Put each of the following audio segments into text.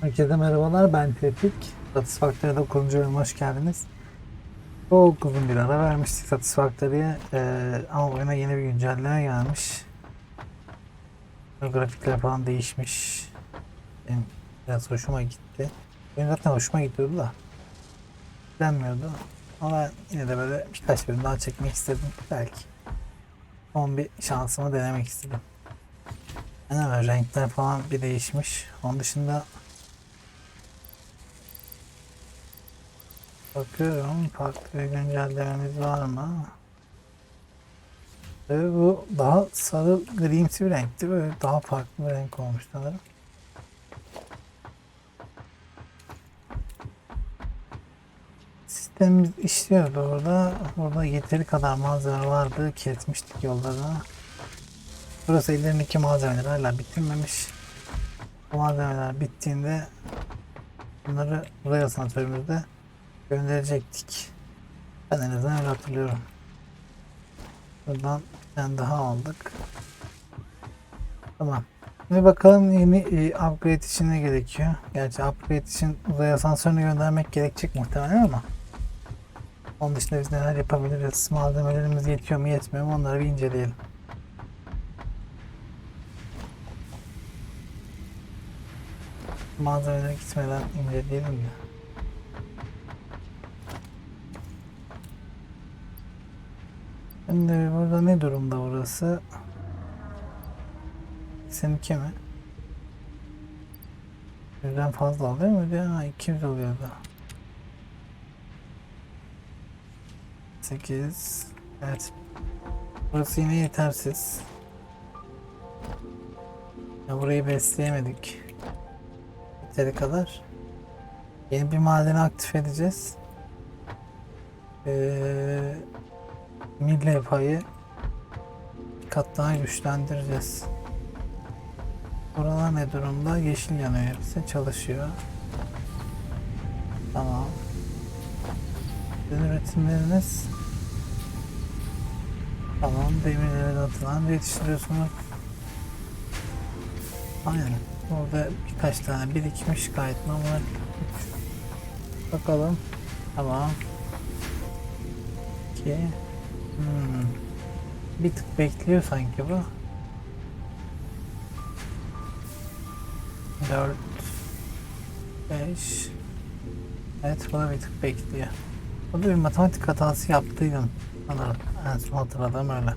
Herkese merhabalar ben Tevfik. Satisfactory'e 9. bölüme hoş geldiniz. Çok uzun bir ara vermiştik Satisfactory'e ee, ama oyuna yeni bir güncelleme gelmiş. Grafikler falan değişmiş. Benim biraz hoşuma gitti. Benim zaten hoşuma gidiyordu da. Denmiyordu. Ama yine de böyle birkaç bölüm daha çekmek istedim belki. Son bir şansımı denemek istedim. Yani renkler falan bir değişmiş. Onun dışında Bakıyorum farklı bir güncellememiz var mı? Tabii bu daha sarı grimsi bir renkti. Böyle daha farklı bir renk olmuş sanırım. Sistemimiz işliyordu orada. Burada yeteri kadar malzeme vardı. Kesmiştik yollarını. Burası ellerindeki malzemeler hala bitirmemiş. Bu malzemeler bittiğinde bunları buraya asansörümüzde gönderecektik. Ben en azından öyle hatırlıyorum. Buradan bir tane daha aldık. Tamam. Şimdi bakalım yeni e, upgrade için ne gerekiyor. Gerçi upgrade için uzay asansörünü göndermek gerekecek muhtemelen ama onun dışında biz neler yapabiliriz? Malzemelerimiz yetiyor mu yetmiyor mu onları bir inceleyelim. Malzemelere gitmeden inceleyelim de. Şimdi burada ne durumda burası? Seninki mi? Yüzden fazla alıyor mu? Ha 200 oluyordu. 8 Evet. Burası yine yetersiz. Ya burayı besleyemedik. Yeteri kadar. Yeni bir madeni aktif edeceğiz. Ee, Mille payı bir kat daha güçlendireceğiz. Buralar ne durumda? Yeşil yanıyor hepsi çalışıyor. Tamam. Sizin üretimleriniz Tamam demirlere de atılan yetiştiriyorsunuz. Aynen. Orada birkaç tane birikmiş gayet normal. Bakalım. Tamam. 2 Hmm. Bir tık bekliyor sanki bu. 4 5 Evet bu da bir tık bekliyor. Burada bir matematik hatası yaptıydım. Bana en son hatırladığım öyle.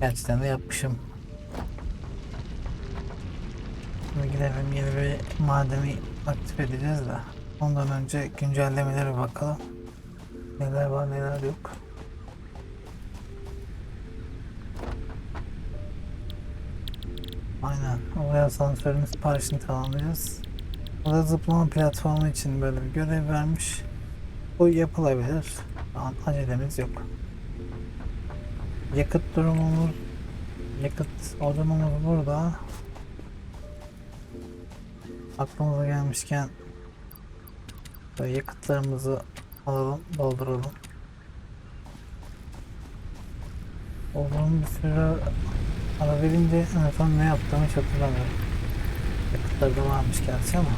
Gerçekten de yapmışım. Şimdi gidelim yeni bir madeni aktif edeceğiz de. Ondan önce güncellemelere bakalım. Neler var neler yok. Aynen. Oraya asansörün siparişini tamamlayacağız. Burada zıplama platformu için böyle bir görev vermiş. Bu yapılabilir. Şu acelemiz yok. Yakıt durumumuz yakıt durumumuz burada. Aklımıza gelmişken böyle yakıtlarımızı alalım, dolduralım. Uzun bir süre Ara verince en son ne yaptığımı hiç hatırlamıyorum. Yakıtlar da varmış gerçi ama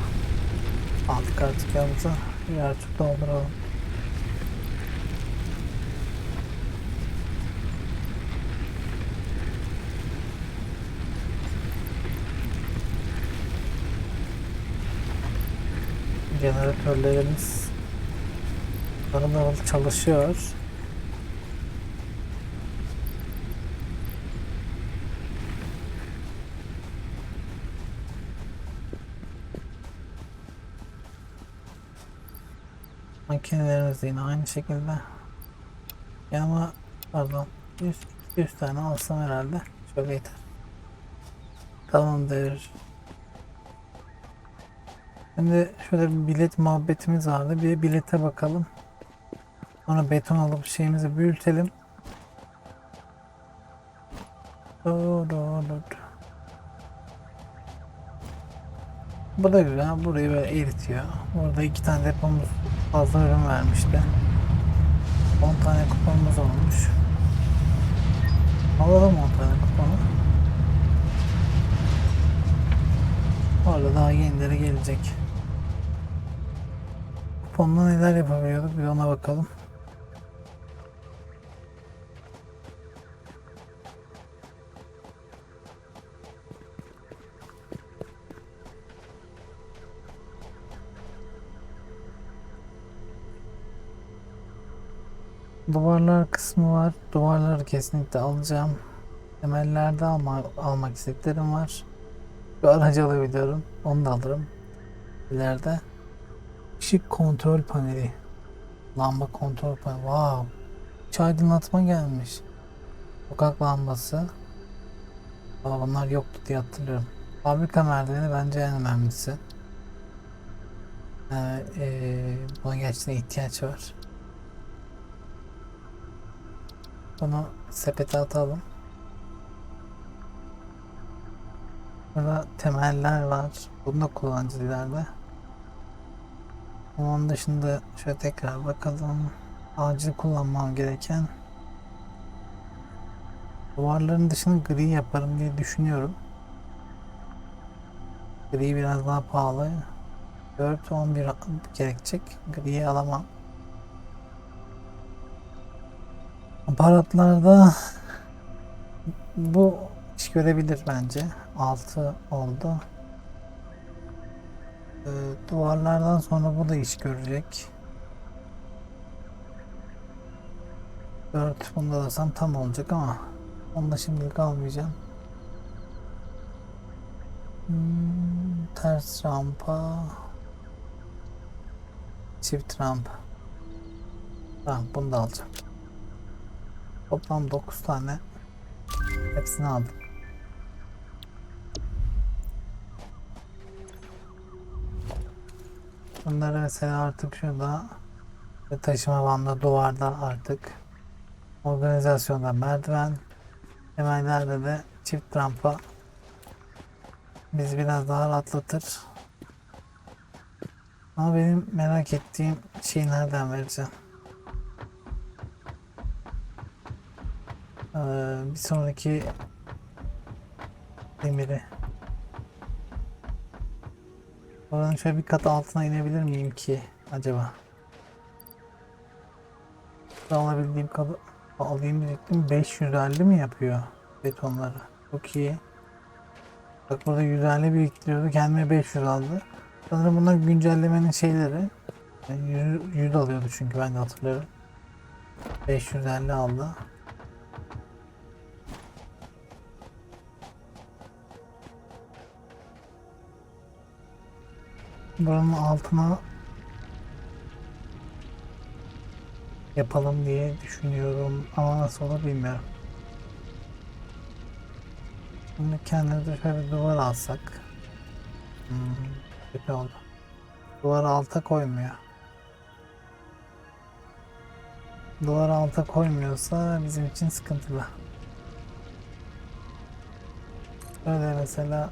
aldık artık yanımıza bir artık dolduralım. Jeneratörlerimiz harıl çalışıyor. Makinelerimiz yine aynı şekilde. Ya ama pardon 100, 100 tane alsam herhalde şöyle yeter. Tamamdır. Şimdi şöyle bir bilet muhabbetimiz vardı. Bir bilete bakalım. Sonra beton alıp şeyimizi büyütelim. Dur, dur, Bu da güzel. Burayı böyle eritiyor. Burada iki tane depomuz fazla ürün vermişti. 10 tane kuponumuz olmuş. Alalım 10 tane kuponu. Sonra daha yenileri gelecek. Kuponla neler yapabiliyorduk bir ona bakalım. Duvarlar kısmı var. Duvarları kesinlikle alacağım. Temellerde alma, almak istediklerim var. Bir aracı alabiliyorum. Onu da alırım. İleride. Işık kontrol paneli. Lamba kontrol paneli. Wow. Hiç aydınlatma gelmiş. Sokak lambası. Aa, bunlar yoktu diye hatırlıyorum. Fabrika merdiveni bence en önemlisi. Ee, ee, buna gerçekten ihtiyaç var. Bunu sepete atalım. Burada temeller var. Bunu da kullanacağız ileride. Onun dışında şöyle tekrar bakalım. Acil kullanmam gereken duvarların dışını gri yaparım diye düşünüyorum. Gri biraz daha pahalı. 4-11 gerekecek. Griyi alamam. Aparatlarda bu iş görebilir bence. 6 oldu. Ee, duvarlardan sonra bu da iş görecek. 4 bunda da tam olacak ama onu da şimdilik almayacağım. Hmm, ters rampa çift rampa tamam bunu da alacağım. Toplam 9 tane. Hepsini aldım. Bunları mesela artık şurada taşıma bandı duvarda artık organizasyonda merdiven temellerde de çift rampa bizi biraz daha rahatlatır. Ama benim merak ettiğim şeyi nereden vereceğim? Ee, bir sonraki demiri. Oranın şöyle bir kat altına inebilir miyim ki acaba? Alabildiğim kadar alayım diyecektim. 550 mi yapıyor betonları? Çok iyi. Bak burada 150 biriktiriyordu. Kendime 500 aldı. Sanırım bunlar güncellemenin şeyleri. Yani 100, 100 alıyordu çünkü ben de hatırlıyorum. 550 aldı. Buranın altına yapalım diye düşünüyorum ama nasıl olur bilmiyorum. Şimdi kendimize şöyle bir duvar alsak. Hmm, oldu. Duvar alta koymuyor. Duvar alta koymuyorsa bizim için sıkıntılı. Böyle mesela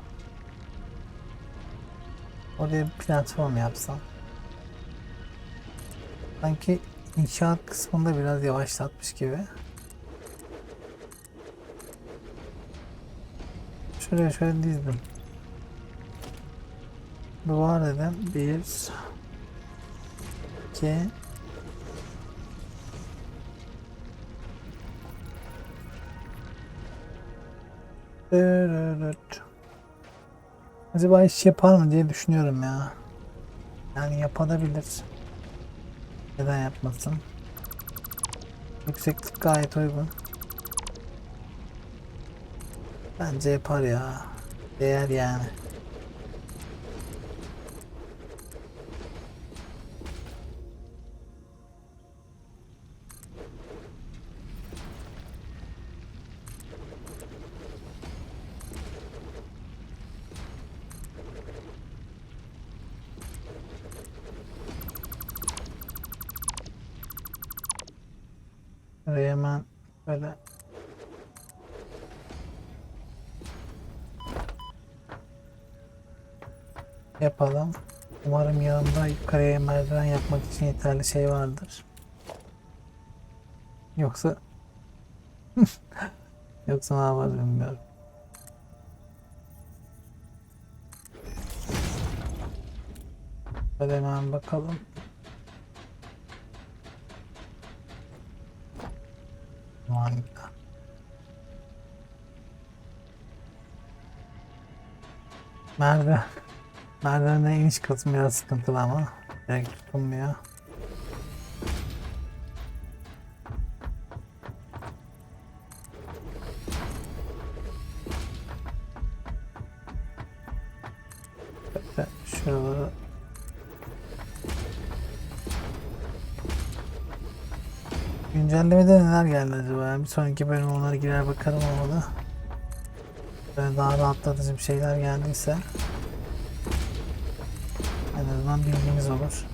Oraya bir platform yapsam. Sanki inşaat kısmında biraz yavaşlatmış gibi. Şuraya şöyle dizdim. Duvar dedim. Bir iki Dırırırt. Acaba iş yapar mı diye düşünüyorum ya. Yani yapabilir. Neden yapmasın? Yükseklik gayet uygun. Bence yapar ya. Değer yani. Buraya hemen böyle yapalım. Umarım yanında yukarıya merdiven yapmak için yeterli şey vardır. Yoksa yoksa ne yapar bilmiyorum. Hadi hemen bakalım. Merdiven. Merdivene iniş kısmı biraz sıkıntılı ama. Direkt tutunmuyor. Şuraları Güncellemede neler geldi acaba? Bir sonraki bölüm onlara girer bakarım olmadı. Böyle daha rahatlatıcı bir şeyler geldiyse en azından bilgimiz olur.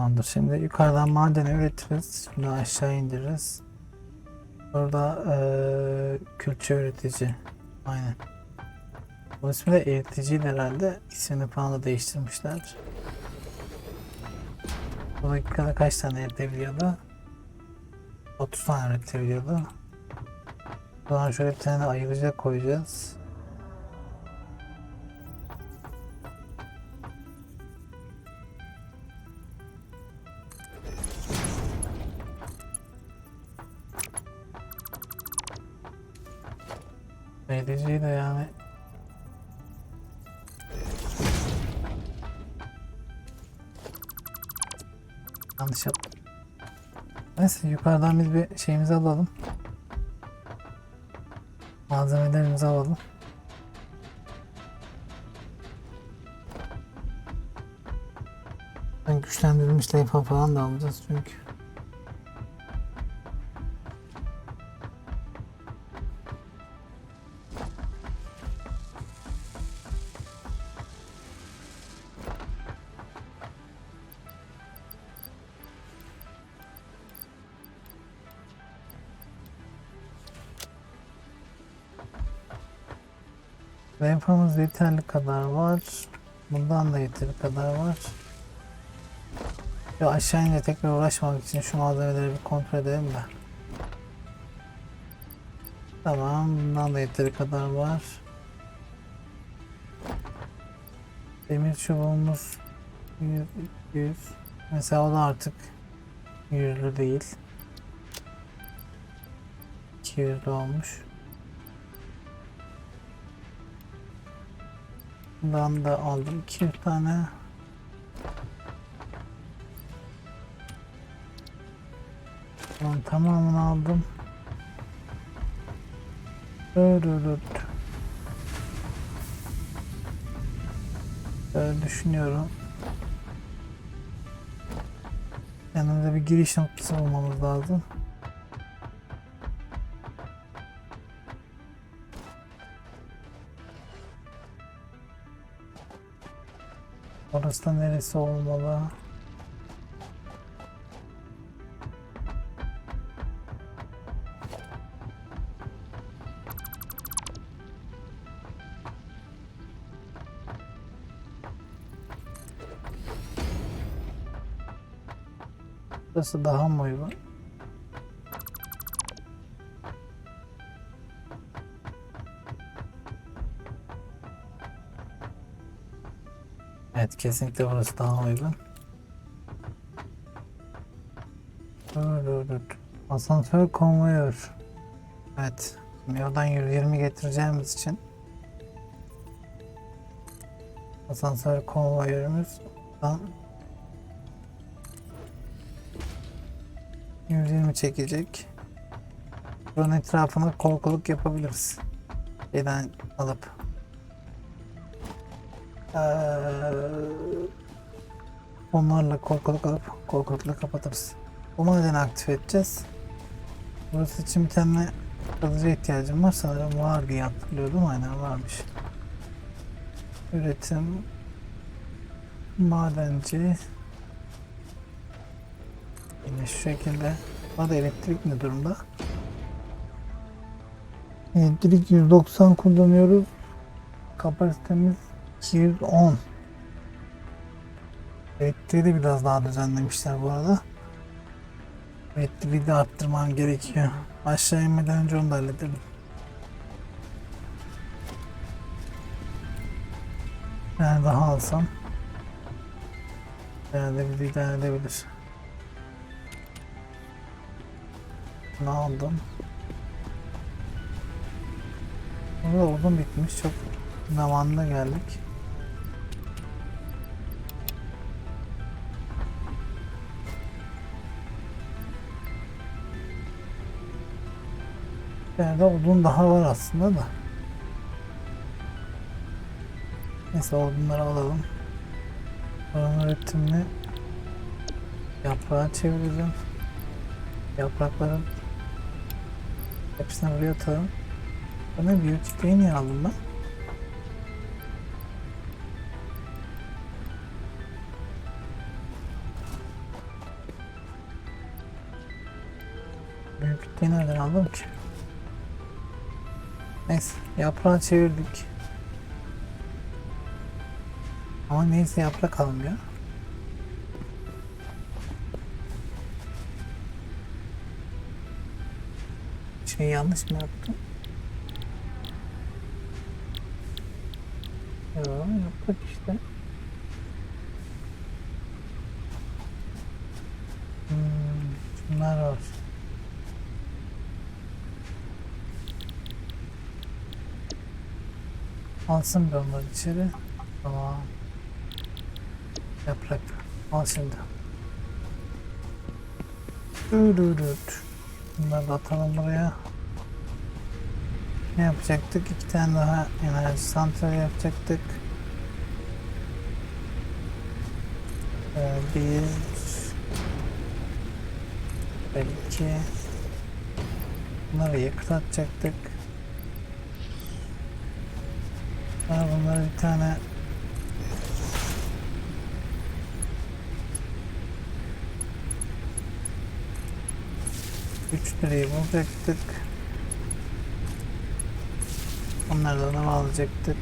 Tamamdır. Şimdi yukarıdan madeni üretiriz. Şimdi aşağı indiririz. Burada eee külçe üretici. Aynen. Bu ismi de eriticiydi herhalde. İsmini falan da değiştirmişler. Bu dakikada kaç tane üretebiliyordu? 30 tane üretebiliyordu. O zaman şöyle bir tane ayırıcı koyacağız. Yanlış yaptım. Neyse yukarıdan biz bir şeyimizi alalım. Malzemelerimizi alalım. Ben güçlendirilmiş levha falan da alacağız çünkü. Levhamız yeterli kadar var. Bundan da yeteri kadar var. Ya aşağı ince tekrar uğraşmamak için şu malzemeleri bir kontrol edelim de. Tamam, bundan da yeteri kadar var. Demir çubuğumuz 100, 200. Mesela o da artık yüzlü değil. 200 olmuş. Bundan da aldım 200 tane. Bunun tamamını aldım. Dırırırt. Böyle düşünüyorum. Yanımıza bir giriş noktası bulmamız lazım. Orası da neresi olmalı? Burası daha mı uygun? Kesinlikle burası daha uygun. Asansör konvoyör. Evet. Oradan 120 getireceğimiz için asansör konvoyörümüz buradan 120 çekecek. Buranın etrafına korkuluk yapabiliriz. Şeyden alıp. Eee, onlarla korkuluk alıp korkulukla kapatırız. Bu madeni aktif edeceğiz. Burası için bir tane kalıcı ihtiyacım var sanırım var diye hatırlıyordum aynen varmış. Üretim madenci yine şu şekilde Hadi elektrik ne durumda? Elektrik 190 kullanıyoruz. Kapasitemiz 210. Elektriği de biraz daha düzenlemişler bu arada. Elektriği de arttırmam gerekiyor. Aşağı inmeden önce onu da halledelim. Yani daha alsam herhalde bizi idare edebilir. Ne aldım? Burada odun bitmiş. Çok zamanında geldik. Yerde odun daha var aslında da. Neyse odunları alalım. Oranın üretimini yaprağa çevireceğim. Yaprakların hepsini buraya atalım. Bana biyotikliği niye aldım ben? Biyotikliği nereden aldım ki? Neyse yaprağı çevirdik. Ama neyse yaprak almıyor. Şey yanlış mı yaptım? Yok yaprak işte. Alsın bir onları içeri. Tamam. Yaprak. Al şimdi. Dürürüt. Bunları da atalım buraya. Ne yapacaktık? İki tane daha enerji santrali yapacaktık. Ee, bir ve iki bunları yakıt. Sonra bunları bir tane üç lirayı bulacaktık. Onlardan da alacaktık.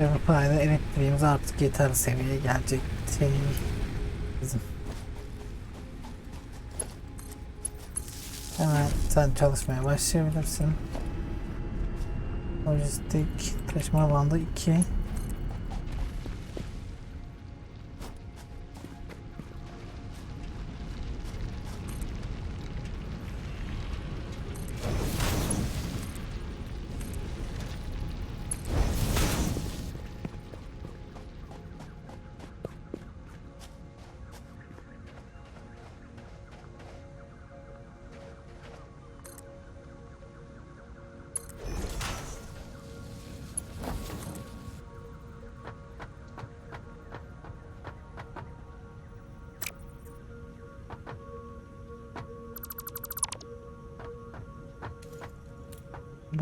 Ve bu parayla elektriğimiz artık yeter seviyeye gelecekti. Bizim. Hemen sen çalışmaya başlayabilirsin. Lojistik taşıma bandı 2.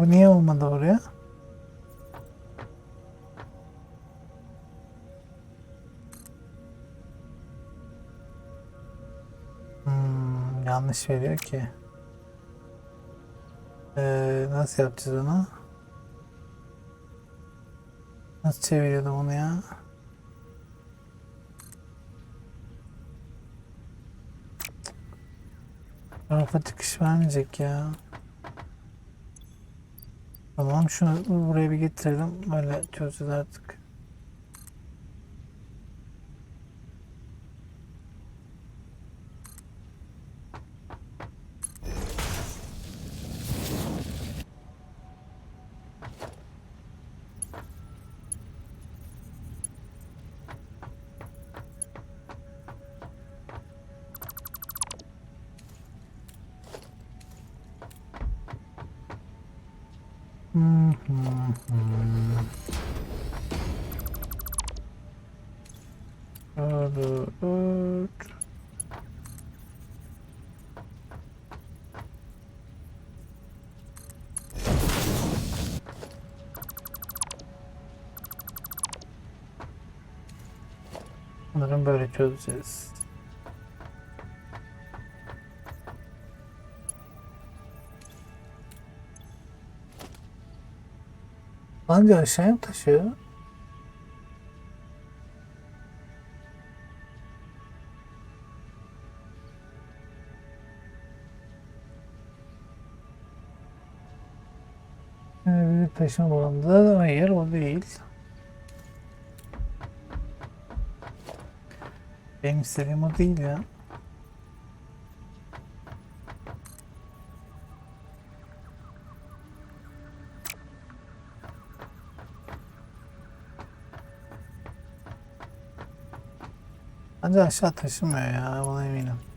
Bu niye olmadı oraya? Hmm, yanlış veriyor ki. Ee, nasıl yapacağız onu? Nasıl çeviriyordum onu ya? Tarafa çıkış vermeyecek ya. Tamam şunu buraya bir getirelim. Öyle çözeceğiz artık. Dur. Sanırım böyle çözeceğiz. Bence aşağıya taşıyor? Ee, bir taşıma bağımlı. Hayır o değil. Benim istediğim o değil ya. Bence aşağı taşımıyor ya buna eminim.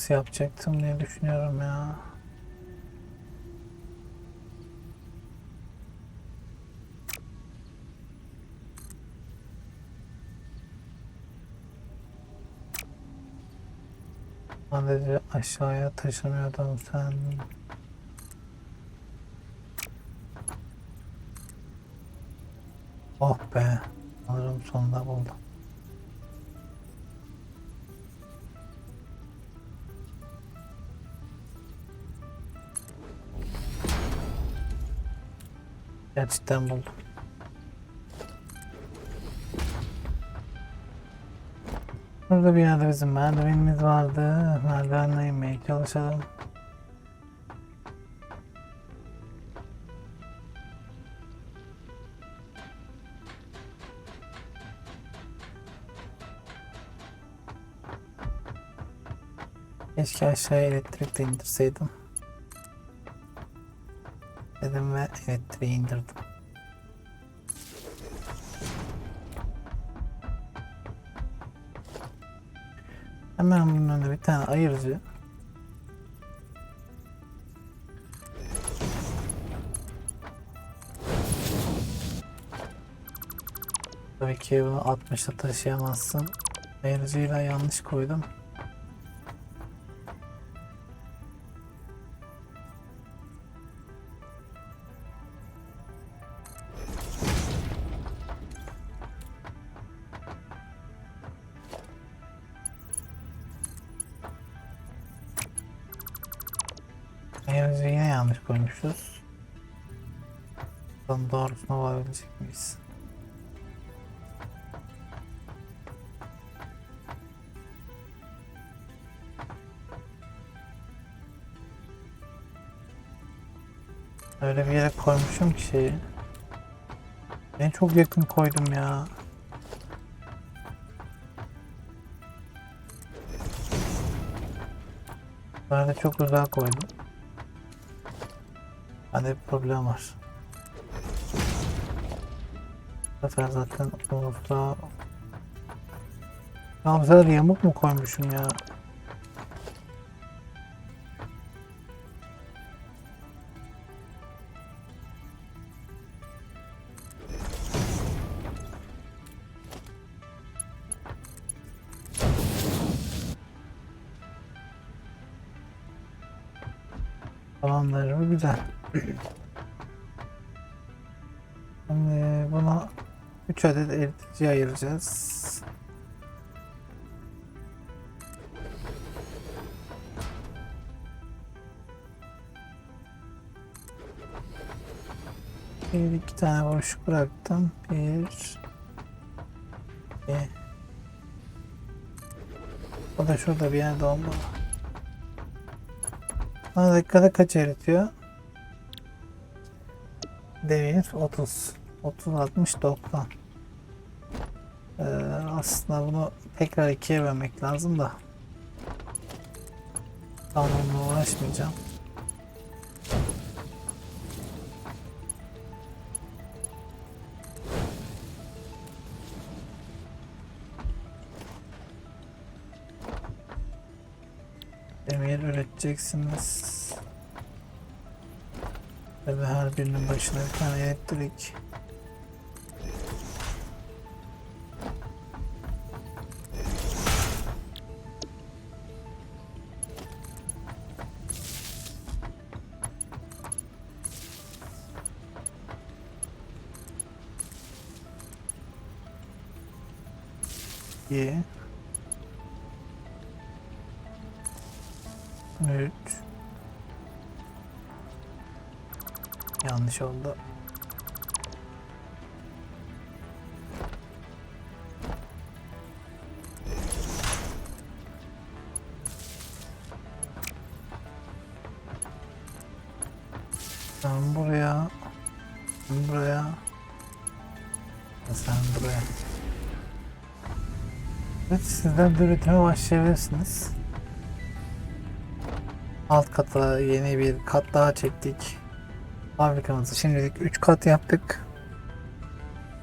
Nasıl yapacaktım diye düşünüyorum ya. Sadece aşağıya taşımıyordun sen. Oh be. Sanırım sonunda buldum. Gerçekten buldum. Burada bir yerde bizim merdivenimiz vardı. Merdivenle inmeye çalışalım. Keşke aşağıya elektrik de indirseydim. Dedim ve elektriği indirdim. Hemen bunun önünde bir tane ayırıcı. Tabii ki bunu 60'a taşıyamazsın. Ayırıcıyla yanlış koydum. Ayırıcı yine yanlış koymuşuz. Bakalım doğrusuna varabilecek miyiz? Öyle bir yere koymuşum ki şeyi. Ben çok yakın koydum ya. Böyle çok güzel koydum. Bende bir problem var. Bu sefer zaten orta... Ya bu sefer yamuk mu koymuşum ya? Tamamdır, güzel. Şimdi buna 3 adet eritici ayıracağız. Bir iki tane boşluk bıraktım. Bir, iki. O da şurada bir yerde olmalı. Bana dakikada kaç eritiyor? Demir 30. 30, 60, 90. Ee, aslında bunu tekrar ikiye bölmek lazım da. Tamam onunla uğraşmayacağım. Demir üreteceksiniz. Tabi her birinin başına bir tane elektrik. Yanlış oldu. Sen buraya, sen buraya, sen buraya. Evet, sizler de üretime başlayabilirsiniz. Alt kata yeni bir kat daha çektik. Fabrikamızı şimdilik 3 kat yaptık.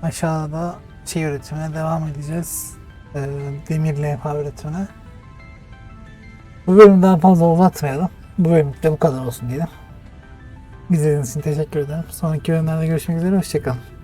Aşağıda şey üretimine devam edeceğiz. Ee, demir levha üretimine. Bu bölümü daha fazla uzatmayalım. Bu bölümlük de bu kadar olsun diyelim. İzlediğiniz için teşekkür ederim. Sonraki bölümlerde görüşmek üzere. Hoşçakalın.